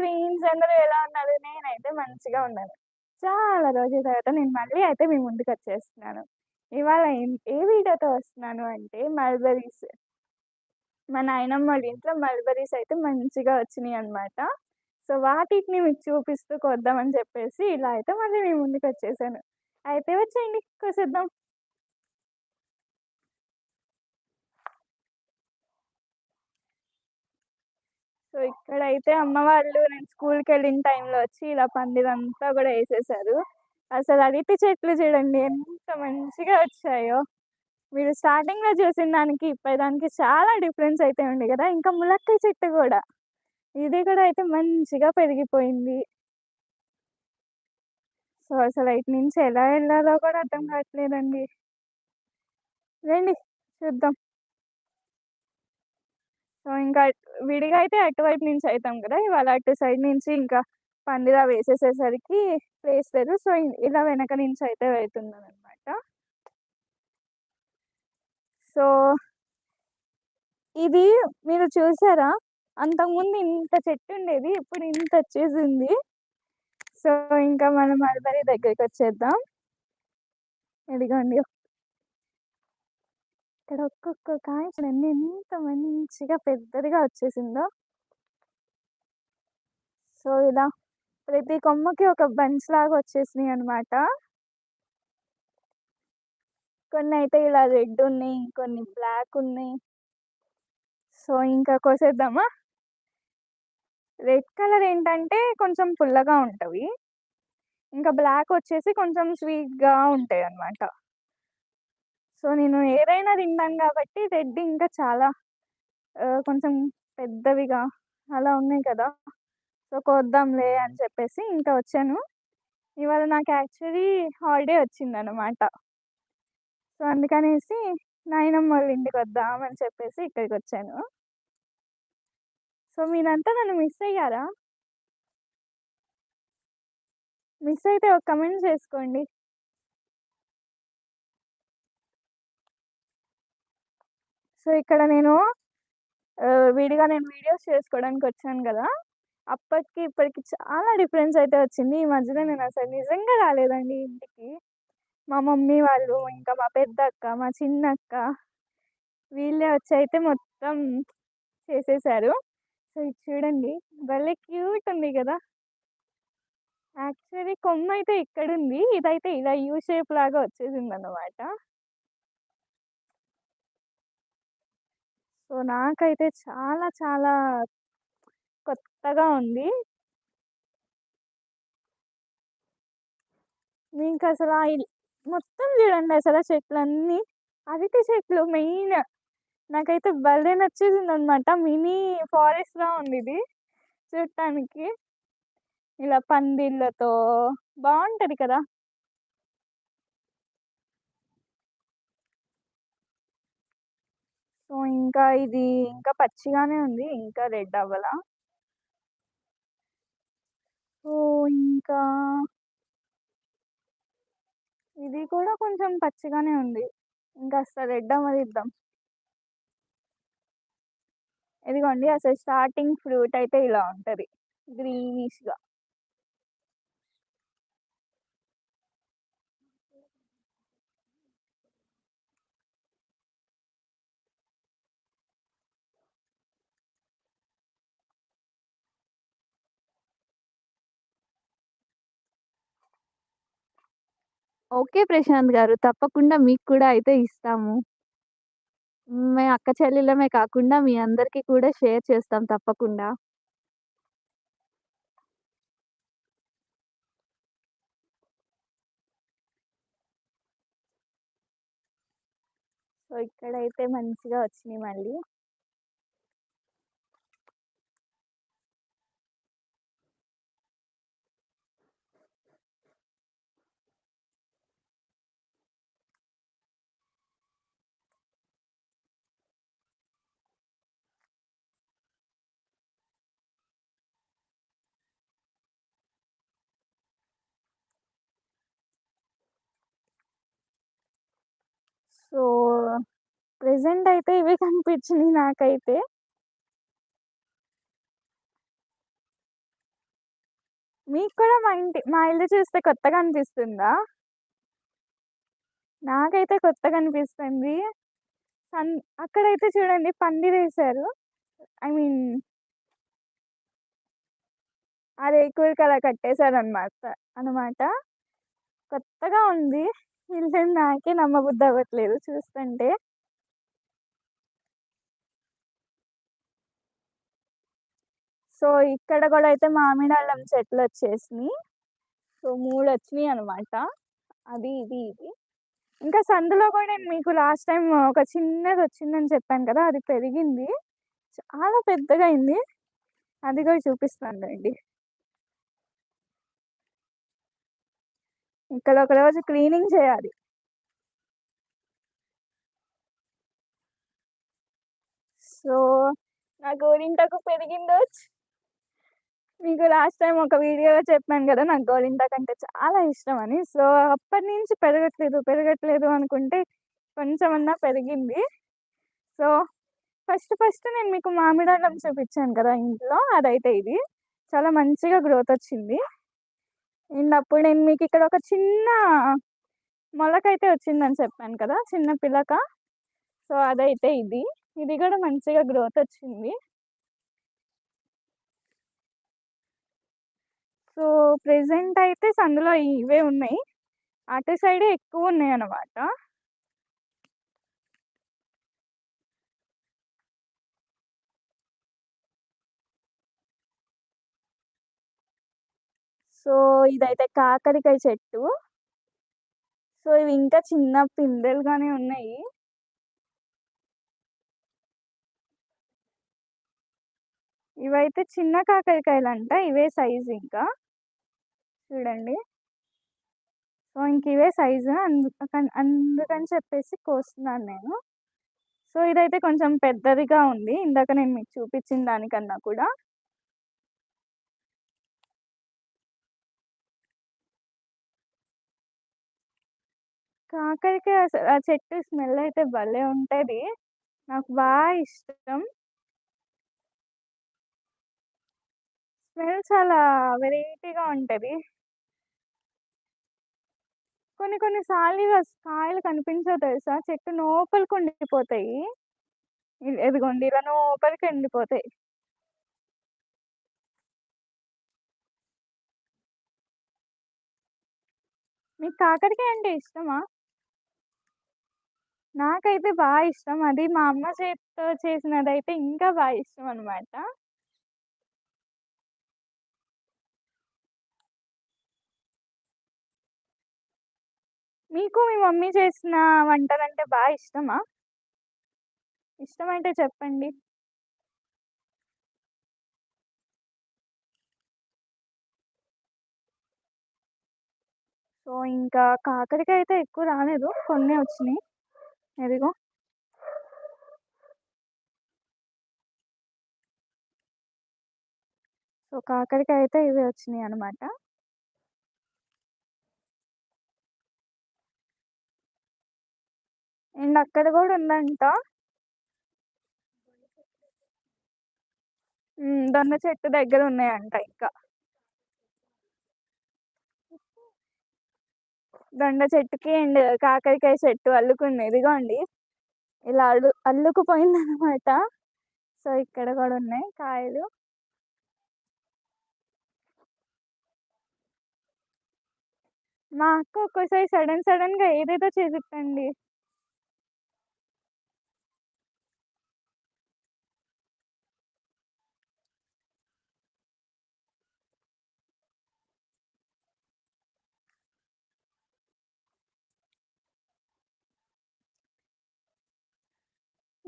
Friends అందరూ ఎలా ఉన్నారు? నేనైతే మంచిగా ఉన్నాను. చాలా రోజుల తర్వాత నేను మళ్ళీ అయితే మీ ముందుకొచ్చేస్తున్నాను. ఇవాళ ఏ వీడియోతో వస్తున్నాను అంటే మల్బరీస్ మా నాయనమ్మోళ్ళ ఇంట్లో మల్బరీస్ అయితే మంచిగా వచ్చినాయి అనమాట సో, వాటిని మీకు చూపిస్తూ కొద్దామని చెప్పేసి ఇలా అయితే మళ్ళీ మీ ముందుకొచ్చేసాను. అయితే వచ్చేయండి కోసేద్దాం. సో, ఇక్కడైతే అమ్మ వాళ్ళు నేను స్కూల్కి వెళ్ళిన టైంలో వచ్చి ఇలా పందిరంతా కూడా వేసేసారు అసలు అరటి చెట్లు చూడండి ఎంత మంచిగా వచ్చాయో. మీరు స్టార్టింగ్‌లో చూసిన దానికి, ఇప్పటిదానికి చాలా డిఫరెన్స్ అయితే ఉంది కదా ఇంకా ములక్కాయ చెట్టు కూడా ఇది కూడా అయితే మంచిగా పెరిగిపోయింది. సో, అసలు ఇటు నుంచి ఎలా వెళ్ళాలో కూడా అర్థం కావట్లేదండి. రండి చూద్దాం. సో, ఇంకా విడిగా అయితే అటువైపు నుంచి అవుతాం కదా! ఇవాళ అటు సైడ్ నుంచి ఇంకా పందిలా వేసేసేసరికి ప్లేస్ లేదు. సో, ఇలా వెనక నుంచి అయితే వెళ్తున్నాననమాట. సో ఇది మీరు చూసారా? అంతకుముందు ఇంత చెట్టు ఉండేది ఇప్పుడు ఇంత వచ్చేసింది. సో, ఇంకా మనం మల్బరీ దగ్గరికి వచ్చేద్దాం ఇదిగోండి. ఇక్కడ ఒక్కొక్క కాయ చూడండి ఎంత మంచిగా పెద్దదిగా వచ్చేసిందో. సో, ఇలా ప్రతి కొమ్మకి ఒక బంచ్ లాగా వచ్చేసినాయి అనమాట కొన్ని అయితే ఇలా రెడ్ ఉన్నాయి. కొన్ని బ్లాక్ ఉన్నాయి. సో, ఇంకా కోసేద్దామా? రెడ్ కలర్ ఏంటంటే కొంచెం పుల్లగా ఉంటవి. ఇంకా బ్లాక్ వచ్చేసి కొంచెం స్వీట్‌గా ఉంటాయి అనమాట సో, నేను ఏదైనా తింటాను కాబట్టి రెడ్ ఇంకా చాలా కొంచెం పెద్దవిగా అలా ఉన్నాయి కదా! సో, కొద్దాంలే అని చెప్పేసి ఇంకా వచ్చాను. ఇవాళ నాకు యాక్చువల్లీ హాలిడే వచ్చిందనమాట. సో, అందుకనేసి నాయనమ్మ వాళ్ళ ఇంటికి అని చెప్పేసి ఇక్కడికి వచ్చాను సో, మీరంతా నన్ను మిస్ అయ్యారా? మిస్ అయితే ఒక కమెంట్ చేసుకోండి. సో, ఇక్కడ నేను విడిగా నేను వీడియోస్ చేసుకోవడానికి వచ్చాను కదా! అప్పటికి ఇప్పటికి చాలా డిఫరెన్స్ అయితే వచ్చింది. ఈ మధ్యలో నేను అసలు నిజంగా రాలేదండి ఇంటికి. మా మమ్మీ వాళ్ళు, ఇంకా మా పెద్దక్క, మా చిన్న అక్క వీళ్ళే వచ్చి అయితే మొత్తం చేసేసారు. సో, ఇది చూడండి. భలే క్యూట్ ఉంది కదా! యాక్చువల్లీ కొమ్ము అయితే ఇక్కడ ఉంది ఇదైతే ఇలా యూ షేప్ లాగా వచ్చేసింది అన్నమాట సో, నాకైతే చాలా చాలా కొత్తగా ఉంది. ఇంకా అసలు మొత్తం చూడండి అసలు చెట్లన్నీ. అరటి చెట్లు మెయిన్. నాకైతే భలే నచ్చేసిందనమాట. మినీ ఫారెస్ట్‌లా ఉందిది చూడటానికి. ఇలా పందిళ్ళతో బాగుంటుంది కదా! సో, ఇంకా ఇది ఇంకా పచ్చిగానే ఉంది. ఇంకా రెడ్ అవ్వలా సో, ఇంకా ఇది కూడా కొంచెం పచ్చిగానే ఉంది. ఇంకా అసలు రెడ్ అవ్వదిద్దాం ఇదిగోండి అసలు స్టార్టింగ్ ఫ్రూట్ అయితే ఇలా ఉంటుంది గ్రీనిష్‌గా. ఓకే ప్రశాంత్ గారు. తప్పకుండా మీకు కూడా అయితే ఇస్తాము. మేము అక్క చెల్లెళ్ళమే కాకుండా మీ అందరికీ కూడా షేర్ చేస్తాం తప్పకుండా. సో, ఇక్కడైతే మంచిగా వచ్చినియి మళ్ళీ. సో, ప్రెసెంట్ అయితే ఇవే కనిపించినాయి నాకైతే. మీకు కూడా మా ఇంటి మా ఇల్లు చూస్తే కొత్తగా అనిపిస్తుందా? నాకైతే కొత్తగా అనిపిస్తుంది. సన్ అక్కడైతే చూడండి పందిరేశారు. ఐ మీన్ అదే రేకులకి అలా కట్టేశారనమాట అనమాట. కొత్తగా ఉంది. ఇల్లు నాకే నమ్మబుద్ధి అవ్వట్లేదు చూస్తుంటే. సో, ఇక్కడ కూడా అయితే మామిడాళ్ళం చెట్లు వచ్చేసినాయి సో, మూడు వచ్చినాయి అనమాట. అది, ఇది, ఇది. ఇంకా సందులో కూడా నేను మీకు లాస్ట్ టైం ఒక చిన్నది వచ్చిందని చెప్పాను కదా! అది పెరిగింది. చాలా పెద్దగా అయింది. అది కూడా చూపిస్తాను అండి ఇక్కడ ఒక రోజు క్లీనింగ్ చేయాలి. సో, నా గోరింటకు పెరిగిందో మీకు లాస్ట్ టైం ఒక వీడియోలో చెప్పాను కదా నాకు గోరింటాకంటే చాలా ఇష్టమని. సో, అప్పటినుంచి పెరగట్లేదు, పెరగట్లేదు అనుకుంటే కొంచెం అన్నా పెరిగింది. సో, ఫస్ట్ ఫస్ట్ నేను మీకు మామిడాండం చూపించాను కదా ఇంట్లో అదైతే ఇది. చాలా మంచిగా గ్రోత్ వచ్చింది అండ్ అప్పుడు నేను మీకు ఇక్కడ ఒక చిన్న మొలకైతే వచ్చిందని చెప్పాను కదా! చిన్న పిలక. సో, అదైతే ఇది. ఇది కూడా మంచిగా గ్రోత్ వచ్చింది సో, ప్రెసెంట్ అయితే సందులో ఇవే ఉన్నాయి. అటు సైడే అన్నమాట సో, ఇదైతే కాకరకాయ చెట్టు. సో, ఇవి ఇంకా చిన్న పిందెలుగానే ఉన్నాయి. ఇవైతే చిన్న కాకరకాయలు అంట ఇవే సైజు ఇంకా. చూడండి. సో, ఇంక ఇవే సైజు. అందుకని అందుకని చెప్పేసి కోస్తున్నాను నేను. సో, ఇదైతే కొంచెం పెద్దదిగా ఉంది. ఇందాక నేను మీకు చూపించిన దానికన్నా కూడా. కాకరకాయ ఆ చెట్టు స్మెల్ అయితే భలే ఉంటుంది నాకు బాగా ఇష్టం. స్మెల్ చాలా వెరైటీగా ఉంటుంది కొన్ని కొన్ని సార్లు ఇవి కాయలు కనిపించవు తెలుసా? చెట్టు నోపలికి ఉండిపోతాయి. ఇ ఇదిగోండి ఇలా నోపలికి ఎండిపోతాయి. మీకు కాకరకాయ అంటే ఇష్టమా? నాకైతే బాగా ఇష్టం. అది మా అమ్మ చేతితో చేసినదైతే ఇంకా బాగా ఇష్టం అనమాట మీకు మీ మమ్మీ చేసిన వంటలంటే బాగా ఇష్టమా? ఇష్టమైతే చెప్పండి. సో, ఇంకా కాకరకాయ అయితే ఎక్కువ రాలేదు. కొన్నే వచ్చినాయి ఎదిగో సో, కాకరకాయ అయితే ఇవే అనమాట అండ్ అక్కడ కూడా ఉందంట. దొన్న దొండ చెట్టు దగ్గర ఉన్నాయంట ఇంకా. దొండ చెట్టుకి అండ్ కాకరకాయ చెట్టు అల్లుకుంది. ఇదిగోండి. ఇలా అల్లు అల్లుకుపోయిందనమాట. సో, ఇక్కడ కూడా ఉన్నాయి కాయలు. మా అక్క ఒక్కోసారి సడన్ సడన్గా ఏదేదో చేసిద్దండి.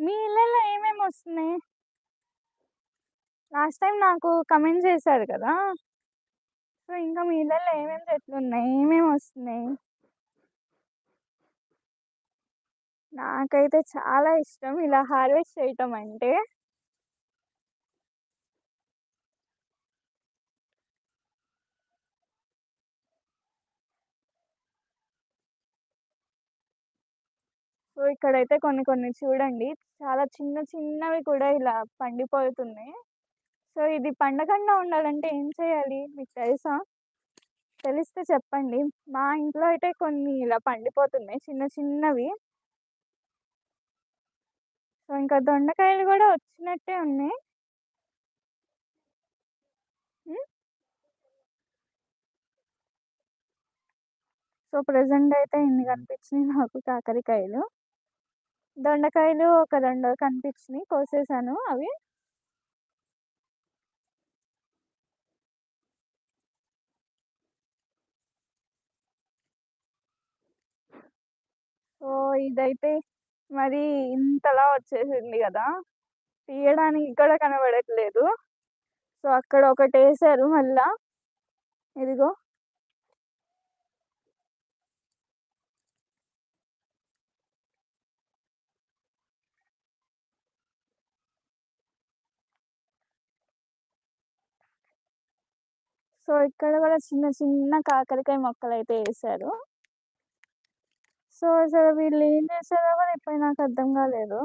మీ ఇళ్ళల్లో ఏమేమి వస్తున్నాయి లాస్ట్ టైం నాకు కమెంట్ చేశారు కదా! సో, ఇంకా మీ ఇళ్ళల్లో ఏమేమి చెట్లు ఉన్నాయి ఏమేమి వస్తున్నాయి నాకైతే చాలా ఇష్టం ఇలా హార్వెస్ట్ చేయటం అంటే. సో, ఇక్కడైతే కొన్ని కొన్ని చూడండి. చాలా చిన్న చిన్నవి కూడా ఇలా పండిపోతున్నాయి. సో, ఇది పండకుండా ఉండాలంటే ఏం చేయాలి? మీకు తెలుసా? తెలిస్తే చెప్పండి. మా ఇంట్లో అయితే కొన్ని ఇలా పండిపోతున్నాయి చిన్న చిన్నవి. సో, ఇంకా దొండకాయలు కూడా వచ్చినట్టే ఉన్నాయి. సో, ప్రజెంట్ అయితే ఇన్ని కనిపించినాయి నాకు కాకరకాయలు. దొండకాయలు ఒక 2 కనిపించినాయి. కోసేసాను అవి. ఓ ఇదైతే మరి ఇంతలా వచ్చేసింది కదా తీయడానికి ఇక్కడ కనబడట్లేదు. సో, అక్కడ ఒకటి వేసారు మళ్ళా. ఇదిగో. సో, ఇక్కడ కూడా చిన్న చిన్న కాకరకాయ మొక్కలు అయితే వేశారు సో, అసలు వీళ్ళు ఏం చేశారో కూడా ఇప్పుడు నాకు అర్థం కాలేదు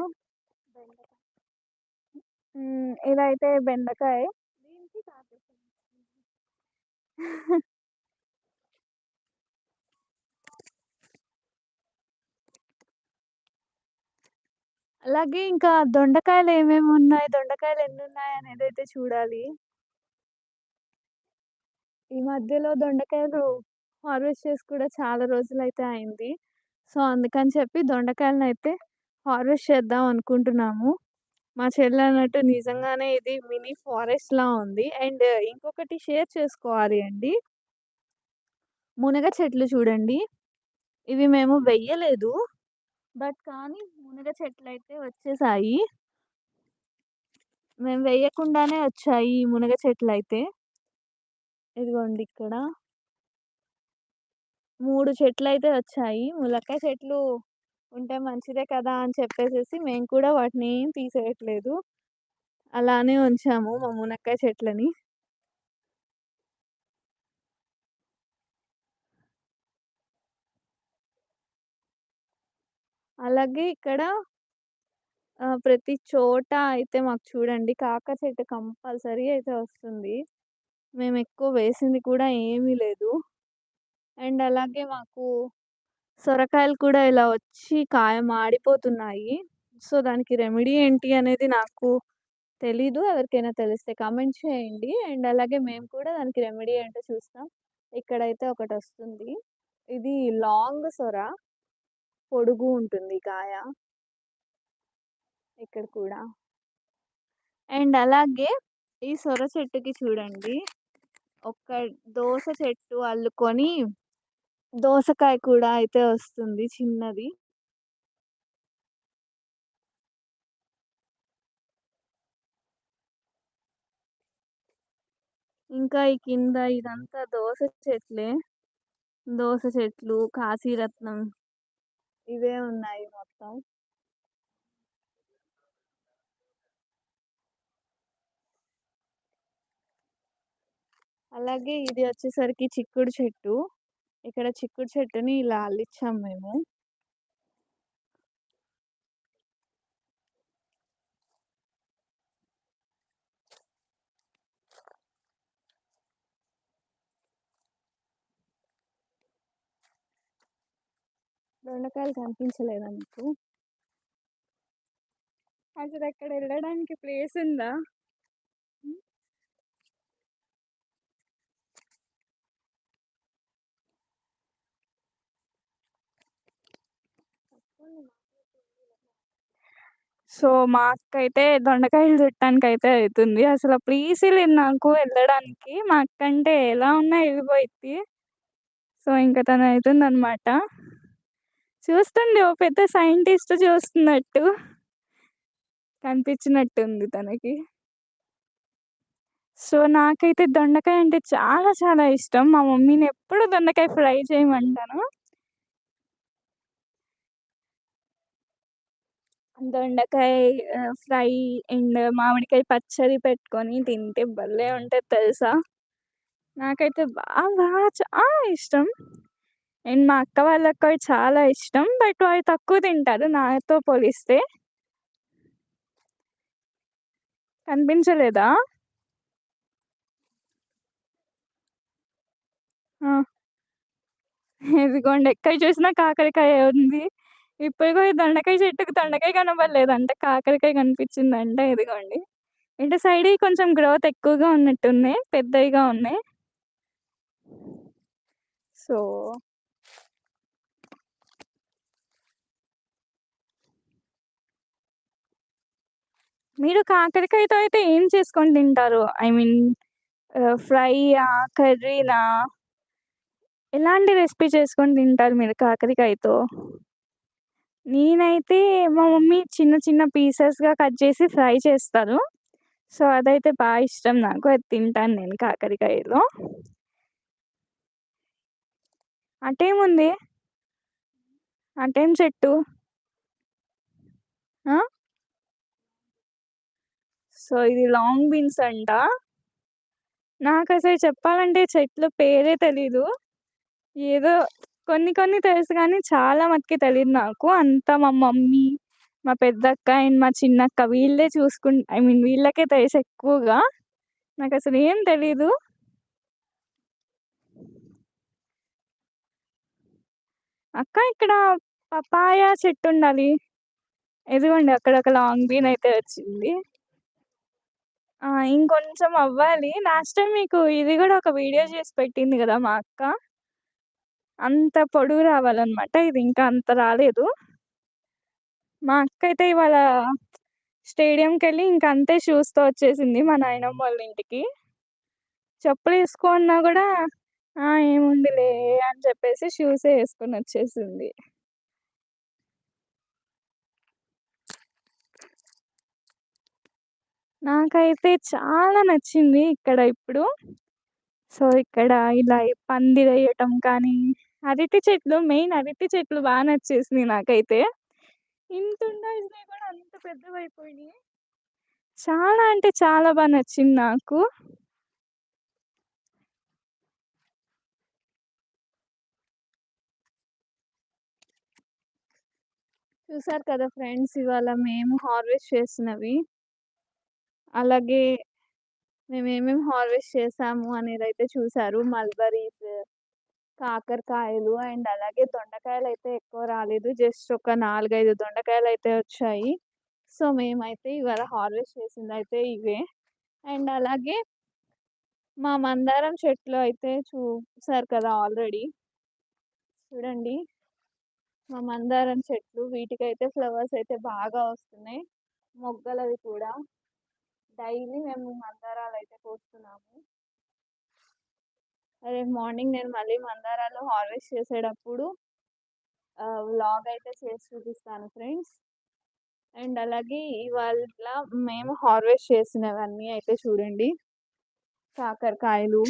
హ్మ్. ఇదైతే బెండకాయ. అలాగే ఇంకా దొండకాయలు ఏమేమి ఉన్నాయి? దొండకాయలు ఎన్ని ఉన్నాయి అనేది అయితే చూడాలి. ఈ మధ్యలో దొండకాయలు హార్వెస్ట్ చేసి కూడా చాలా రోజులైతే అయింది. సో, అందుకని చెప్పి దొండకాయలనైతే హార్వెస్ట్ చేద్దాం అనుకుంటున్నాము. మా చెల్లి అన్నట్టు నిజంగానే ఇది మినీ ఫారెస్ట్‌లా ఉంది. అండ్ ఇంకొకటి షేర్ చేసుకోవాలి అండి. మునగ చెట్లు చూడండి. ఇవి మేము వెయ్యలేదు. బట్ కానీ మునగ చెట్లయితే వచ్చేసాయి. మేము వేయకుండానే వచ్చాయి ఈ మునగ చెట్లయితే. ఇదిగోండి ఇక్కడ. మూడు చెట్లు అయితే వచ్చాయి. ములక్కాయ చెట్లు ఉంటే మంచిదే కదా! అని చెప్పేసేసి మేము కూడా వాటిని తీసేయట్లేదు. అలానే ఉంచాము మా మునక్కాయ చెట్లని. అలాగే ఇక్కడ ప్రతి చోట అయితే మాకు చూడండి కాక చెట్టు కంపల్సరీ అయితే వస్తుంది. మేము ఎక్కువ వేసింది కూడా ఏమీ లేదు. అండ్ అలాగే మాకు సొరకాయలు కూడా ఇలా వచ్చి కాయ మాడిపోతున్నాయి. సో, దానికి రెమెడీ ఏంటి అనేది నాకు తెలీదు. ఎవరికైనా తెలిస్తే కామెంట్ చేయండి. అండ్ అలాగే మేము కూడా దానికి రెమెడీ ఏంటో చూస్తాం. ఇక్కడైతే ఒకటొస్తుంది. ఇది లాంగ్ సొర. పొడుగు ఉంటుంది కాయ. ఇక్కడ కూడా. అండ్ అలాగే ఈ సొర చెట్టుకి చూడండి. ఒక దోస చెట్టు అల్లుకొని దోసకాయ కూడా అయితే వస్తుంది చిన్నది. ఇంకా ఈ కింద ఇదంతా దోస చెట్లే. దోస చెట్లు, కాశీరత్నం ఇవే ఉన్నాయి మొత్తం. అలాగే ఇది వచ్చేసరికి చిక్కుడు చెట్టు. ఇక్కడ చిక్కుడు చెట్టుని ఇలా అల్లిచ్చాం మేము. దొండకాయలు కనిపించలేదా మీకు? అది అక్కడ వెళ్ళడానికి ప్లేస్ ఉందా? సో, మా అక్కయితే దొండకాయలు చుట్టానికైతే ఎళ్తుంది. అసల ప్లేసే లేదు నాకు వెళ్ళడానికి మా అక్కంటే ఎలా ఉన్నా ఎళ్ళిపోయిద్ది. సో, ఇంక తను ఎళ్తుందనమాట. చూస్తుంది ఓ పెద్ద సైంటిస్ట్ చూస్తున్నట్టు. కనిపించినట్టుంది తనకి. సో, నాకైతే దొండకాయ అంటే చాలా చాలా ఇష్టం. మా మమ్మీని ఎప్పుడు దొండకాయ ఫ్రై చేయమంటాను. దొండకాయ ఫ్రై అండ్ మామిడికాయ పచ్చడి పెట్టుకొని తింటే భలే ఉంటుంది తెలుసా? నాకైతే బాగా చాలా ఇష్టం. అండ్ మా అక్క వాళ్ళకి చాలా ఇష్టం బట్ అవి తక్కువ తింటారు నాతో పోలిస్తే. కనిపించలేదా? ఇదిగోండి ఎక్కడ చూసినా కాకరికాయ ఉంది. ఇప్పుడు ఈ దొండకాయ చెట్టుకు దొండకాయ అంటే కాకరకాయ కనిపించిందంట. ఇదిగోండి. ఇటు సైడ్ కొంచెం గ్రోత్ ఎక్కువగా ఉన్నట్టున్నాయి. పెద్దవిగా ఉన్నాయి. సో మీరు కాకరకాయతో అయితే ఏం చేసుకొని తింటారు? ఐ మీన్ ఫ్రైయా? కర్రీనా? ఎలాంటి రెసిపీ చేసుకొని తింటారు మీరు కాకరకాయతో? నేనైతే మా మమ్మీ చిన్న చిన్న పీసెస్‌గా కట్ చేసి ఫ్రై చేస్తారు. సో, అదైతే బా ఇష్టం నాకు. అది తింటాను నేను కాకరకాయలో. అటేముంది? అటేం చెట్టు? ఆ? సో, ఇది లాంగ్ బీన్స్ అంట. నాకసలు చెప్పాలంటే చెట్ల పేరే తెలీదు. ఏదో కొన్ని కొన్ని తెలుసు కానీ చాలా మటికి తెలీదు నాకు. అంతా మా మమ్మీ, మా పెద్దక్క అండ్ మా చిన్నక్క వీళ్ళే చూసుకుం ఐ మీన్ వీళ్ళకే తెలుసు ఎక్కువగా. నాకసలు ఏం తెలీదు. అక్క ఇక్కడ పపాయ చెట్టుండాలి. ఇదిగోండి అక్కడ ఒక లాంగ్ బీన్ అయితే వచ్చింది. ఆ! ఇంకొంచెం అవ్వాలి. లాస్ట్ టైం మీకు ఇది గూడా ఒక వీడియో చేసి పెట్టింది గదా! మా అక్క. అంత పొడుగు రావాలనమాట. ఇది ఇంకా అంత రాలేదు. మా అక్క అయితే ఇవాళ స్టేడియంకి వెళ్ళి ఇంకా అంతే షూస్‌తో వచ్చేసింది మా నాయనమ్మ వాళ్ళ ఇంటికి. చెప్పులు వేసుకున్నా కూడా ఆ! ఏముందిలే అని చెప్పేసి షూసే యేసుకొనొచ్చేసింది. నాకైతే చాలా నచ్చింది ఇక్కడ ఇప్పుడు. సో, ఇక్కడ ఇలా పందిరేయటం కానీ, అరటి చెట్లు మెయిన్ అరటి చెట్లు బాగా నచ్చేసింది నాకైతే. ఇంత ఉండాల్సినవి కూడా అంత పెద్దవైపోయినాయి చాలా అంటే చాలా బాగా నచ్చింది నాకు. చూసారు కదా ఫ్రెండ్స్ ఇవాళ మేము హార్వెస్ట్ చేసినవి. అలాగే మేమేమేం హార్వెస్ట్ చేసాము అనేది అయితే చూసారు. మల్బరీస్, కాకరకాయలు అండ్ అలాగే దొండకాయలు అయితే ఎక్కువ రాలేదు. జస్ట్ ఒక నాలుగైదు దొండకాయలు అయితే వచ్చాయి. సో, మేమైతే ఇవాళ హార్వెస్ట్ చేసింది అయితే ఇవే. అండ్ అలాగే మా మందారం చెట్లు అయితే చూసారు కదా ఆల్రెడీ. చూడండి. మా మందారం చెట్లు వీటికైతే ఫ్లవర్స్ అయితే బాగా వస్తున్నాయి. మొగ్గలవి కూడా. డైలీ మేము మందారాలు అయితే కోస్తున్నాము. రేపు మార్నింగ్ నేను మళ్ళీ మందారాలు హార్వెస్ట్ చేసేటప్పుడు వ్లాగ్ అయితే చేసి చూపిస్తాను ఫ్రెండ్స్. అండ్ అలాగే ఇవాళ మేము హార్వెస్ట్ చేసినవన్నీ అయితే చూడండి. కాకరకాయలు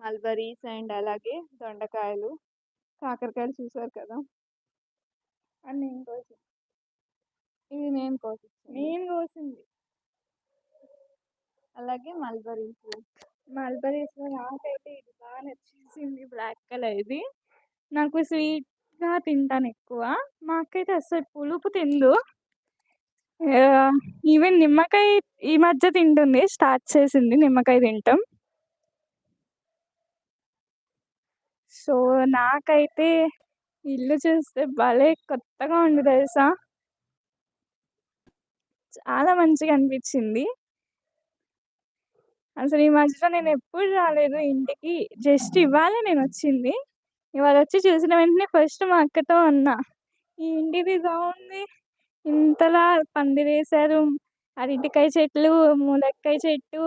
మల్బరీస్ అండ్ అలాగే దొండకాయలు. కాకరకాయలు చూసారు కదా! అది నేను కోసింది. ఇది నేను కోసిచ్చింది. నేను కోసింది. అలాగే మల్బరీస్. మల్బరీస్‌లో నాకైతే ఇది బాగా నచ్చేసింది బ్లాక్ కలర్ ఇది నాకు స్వీట్‌గా తింటానెక్కువ. మా అక్కయితే అస్సలు పులుపు తిందు ఈవెన్ నిమ్మకాయ ఈ మధ్య తింటుంది. స్టార్ట్ చేసింది నిమ్మకాయ తింటాం సో, నాకైతే ఇల్లు చూస్తే భలే కొత్తగా ఉంది తెలుసా? చాలా మంచిగా అనిపించింది అసలు ఈ మధ్యలో నేను ఎప్పుడు రాలేదు ఇంటికి. జస్ట్ ఇవాళే నేనొచ్చింది. ఇవాళొచ్చి చూసిన వెంటనే ఫస్ట్ మా అక్కతో అన్నా. "ఈ ఇంటిది బాగుంది ఇంతలా పందిరేశారు. అరటికాయ చెట్లు, ములక్కాయ చెట్టు"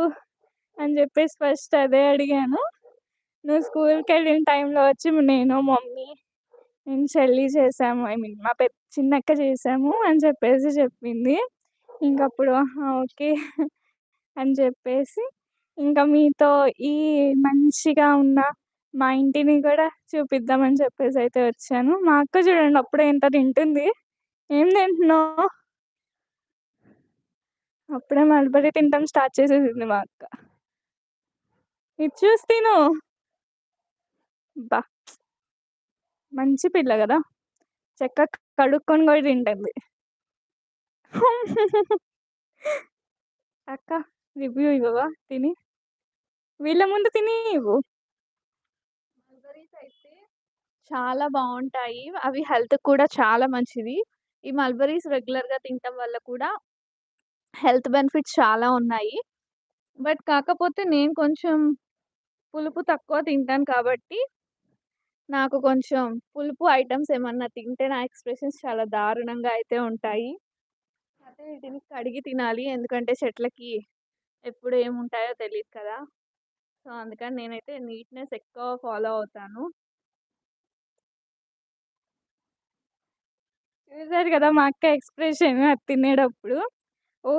అని చెప్పేసి ఫస్ట్ అదే అడిగాను. "నువ్వు స్కూల్‌కెళ్ళిన టైంలో వచ్చి నేను, మమ్మీ, నేను, చెల్లి చేశాము. ఐ మీన్ మా పె చిన్నక్క చేశాము" అని చెప్పేసి చెప్పింది. ఇంకప్పుడు ఆహా! ఓకే. అని చెప్పేసి ఇంకా మీతో ఈ మంచిగా ఉన్న మా ఇంటిని కూడా చూపిద్దామని చెప్పేసయితే వచ్చాను. మా అక్క చూడండి అప్పుడే ఎంత తింటుంది. ఏం తింటున్నావు? అప్పుడే మల్బరీ తినటం స్టార్ట్ చేసేసింది మా అక్క. ఇది చూసి తిను. అబ్బా! మంచి పిల్ల గదా! చక్కగా కడుక్కొని కూడా తింటుంది. అక్క రివ్యూ ఇవ్వవా తిని? వీళ్ళ ముందు తినేవు మల్బరీస్ అయితే చాలా బాగుంటాయి అవి హెల్త్ కూడా చాలా మంచిది. ఈ మల్బరీస్ రెగ్యులర్‌గా తినటం వల్ల కూడా హెల్త్ బెనిఫిట్స్ చాలా ఉన్నాయి. బట్ కాకపోతే నేను కొంచెం పులుపు తక్కువ తింటాను కాబట్టి నాకు కొంచెం పులుపు ఐటమ్స్ ఏమన్నా తింటే నా ఎక్స్‌ప్రెషన్స్ చాలా దారుణంగా అయితే ఉంటాయి. అయితే వీటిని కడిగి తినాలి. ఎందుకంటే చెట్లకి ఎప్పుడు ఏముంటాయో తెలియదు కదా! సో, అందుకని నేనైతే నీట్‌నెస్ ఎక్కువ ఫాలో అవుతాను. చూసారు కదా! మా అక్క ఎక్స్‌ప్రెషన్ అది తినేటప్పుడు. ఓ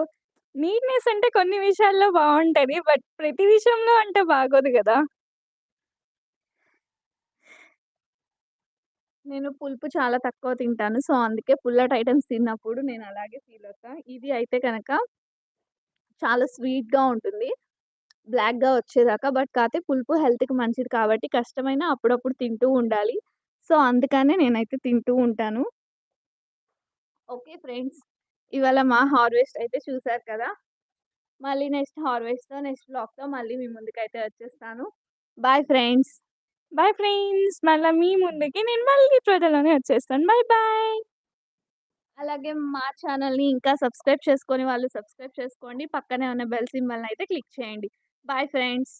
నీట్‌నెస్ అంటే కొన్ని విషయాల్లో బాగుంటుంది బట్ ప్రతి విషయంలో అంటే బాగోదు కదా నేను పులుపు చాలా తక్కువ తింటాను. సో, అందుకే పుల్లటి ఐటమ్స్ తిన్నప్పుడు నేను అలాగే ఫీల్ అవుతా. ఇది అయితే కనుక చాలా స్వీట్‌గా ఉంటుంది. బ్లాక్‌గా వచ్చేదాకా. బట్ కాతే పులుపు హెల్త్‌కి మంచిది కాబట్టి కష్టమైనా అప్పుడప్పుడు తింటూ ఉండాలి. సో, అందుకనే నేనైతే తింటూ ఉంటాను. Okay friends. ఇవాళ మా హార్వెస్ట్ అయితే చూసారు కదా! మళ్ళీ నెక్స్ట్ హార్వెస్ట్‌తో, నెక్స్ట్ వ్లాగ్‌తో మళ్ళీ మీ ముందుకైతే వచ్చేస్తాను. Bye friends. Bye friends. మళ్ళా మీ ముందుకి నేను మళ్ళీ త్వరలోనే వచ్చేస్తాను. Bye bye. అలాగే మా ఛానెల్‌ని ఇంకా సబ్స్క్రైబ్ చేసుకోని వాళ్ళు సబ్స్క్రైబ్ చేసుకోండి. పక్కనే ఉన్న బెల్ సింబల్‌ని అయితే క్లిక్ చేయండి. Bye friends.